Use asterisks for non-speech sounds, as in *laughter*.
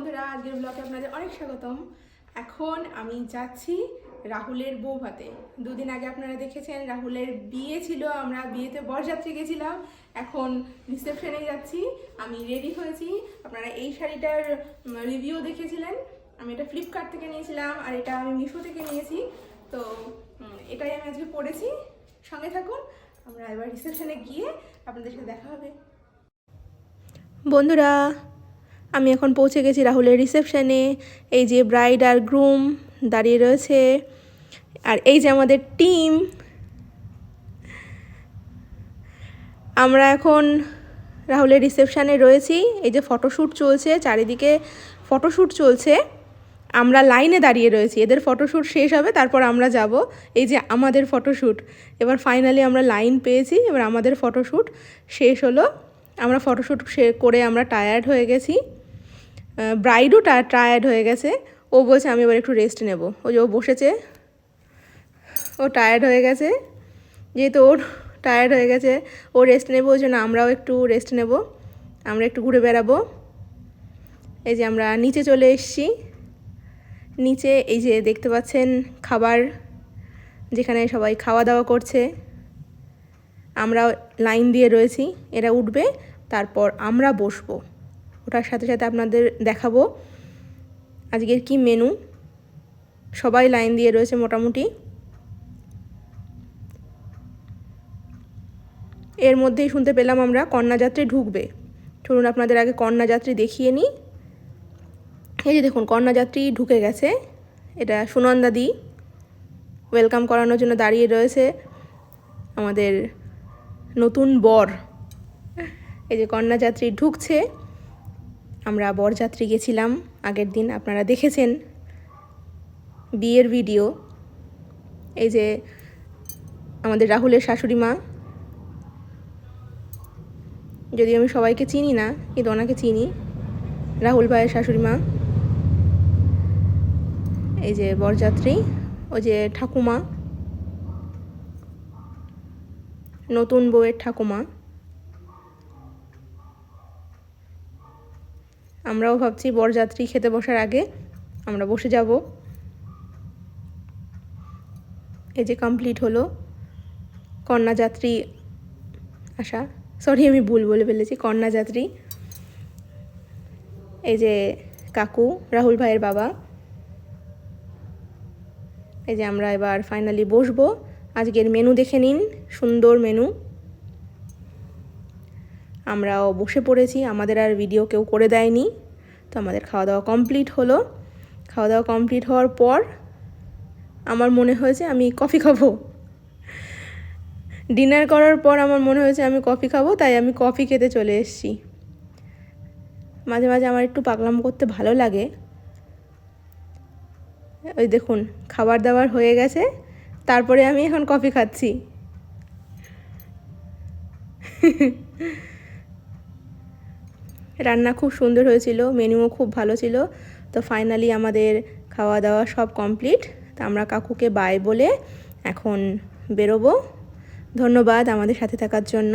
বন্ধুরা, আজকের ব্লগে আপনাদের অনেক স্বাগতম। এখন আমি যাচ্ছি রাহুলের বউ ভাতে দুদিন আগে আপনারা দেখেছেন, রাহুলের বিয়ে ছিল, আমরা বিয়েতে বরযাত্রী গেছিলাম। এখন রিসেপশনে যাচ্ছি, আমি রেডি হয়েছি। আপনারা এই শাড়িটার রিভিউ দেখেছিলেন। আমি এটা ফ্লিপকার্ট থেকে নিয়েছিলাম, আর এটা আমি মিশো থেকে নিয়েছি। তো এটাই আমি আজকে পরেছি। সঙ্গে থাকুন, আমরা এবার রিসেপশনে গিয়ে আপনাদের সাথে দেখা হবে। বন্ধুরা আমি এখন পৌঁছে গেছি রাহুলের রিসেপশনে এই যে ব্রাইড আর গ্রুম দাঁড়িয়ে রয়েছে। আর এই যে আমাদের টিম আমরা এখন রাহুলের রিসেপশানে রয়েছি। এই যে ফটোশ্যুট চলছে, চারিদিকে ফটোশ্যুট চলছে। আমরা লাইনে দাঁড়িয়ে রয়েছি। এদের ফটোশ্যুট শেষ হবে, তারপর আমরা যাব। এই যে আমাদের ফটোশ্যুট এবার ফাইনালি আমরা লাইন পেয়েছি, এবার আমাদের ফটোশ্যুট শেষ হলো। আমরা ফটোশ্যুট করে আমরা টায়ার্ড হয়ে গেছি। ব্রাইডও টায়ার্ড হয়ে গেছে। ও বলছে, আমি এবার একটু রেস্ট নেব। ও যে ও বসেছে। ও টায়ার্ড হয়ে গেছে। যেহেতু ওর টায়ার্ড হয়ে গেছে, ও রেস্ট নেব, ওই জন্য আমরাও একটু রেস্ট নেব। আমরা একটু ঘুরে বেড়াবো। এই যে আমরা নিচে চলে এসেছি। নিচে এই যে দেখতে পাচ্ছেন খাবার, যেখানে সবাই খাওয়া দাওয়া করছে। আমরা লাইন দিয়ে রয়েছি। এরা উঠবে, তারপর আমরা বসবো। ওটার সাথে সাথে আপনাদের দেখাবো। আজকের কি মেনু সবাই লাইন দিয়ে রয়েছে মোটামুটি। এর মধ্যেই শুনতে পেলাম আমরা কন্যাযাত্রী ঢুকবে। চলুন আপনাদের আগে কন্যাযাত্রী দেখিয়ে নিই। এই যে দেখুন কন্যাযাত্রী ঢুকে গেছে। এটা সুনন্দা দি ওয়েলকাম করানোর জন্য দাঁড়িয়ে রয়েছে আমাদের নতুন বর। এই যে কন্যাযাত্রী ঢুকছে। আমরা বরযাত্রী গেছিলাম, আগের দিন আপনারা দেখেছেন বিয়ের ভিডিও। এই যে আমাদের রাহুলের শাশুড়ি মা। যদি আমি সবাইকে চিনি না, কিন্তু ওনাকে চিনি, রাহুল ভাইয়ের শাশুড়ি মা। এই যে বরযাত্রী ওই যে ঠাকুমা। নতুন বউয়ের ঠাকুমা। আমরাও ভাবছি বরযাত্রী খেতে বসার আগে আমরা বসে যাব। এই যে কমপ্লিট হলো। কন্যাযাত্রী আসা সরি আমি ভুল বলে ফেলেছি, কন্যাযাত্রী। এই যে কাকু, রাহুল ভাইয়ের বাবা। এই যে আমরা এবার ফাইনালি বসবো। আজকের মেনু দেখে নিন, সুন্দর মেনু আমরাও বসে পড়েছি, আমাদের আর ভিডিও কেউ করে দেয়নি। তো আমাদের খাওয়া দাওয়া কমপ্লিট হলো। খাওয়া দাওয়া কমপ্লিট হওয়ার পর আমার মনে হয়েছে আমি কফি খাব। ডিনার করার পর আমার মনে হয়েছে আমি কফি খাব, তাই আমি কফি খেতে চলে এসেছি। মাঝে মাঝে আমার একটু পাগলাম করতে ভালো লাগে। ওই দেখুন খাবার দাবার হয়ে গেছে, তারপরে আমি এখন কফি খাচ্ছি। *laughs* রান্না খুব সুন্দর হয়েছিল, মেনুও খুব ভালো ছিল। তো ফাইনালি আমাদের খাওয়া দাওয়া সব কমপ্লিট তা আমরা কাকুকে বাই বলে এখন বেরোবো। ধন্যবাদ আমাদের সাথে থাকার জন্য।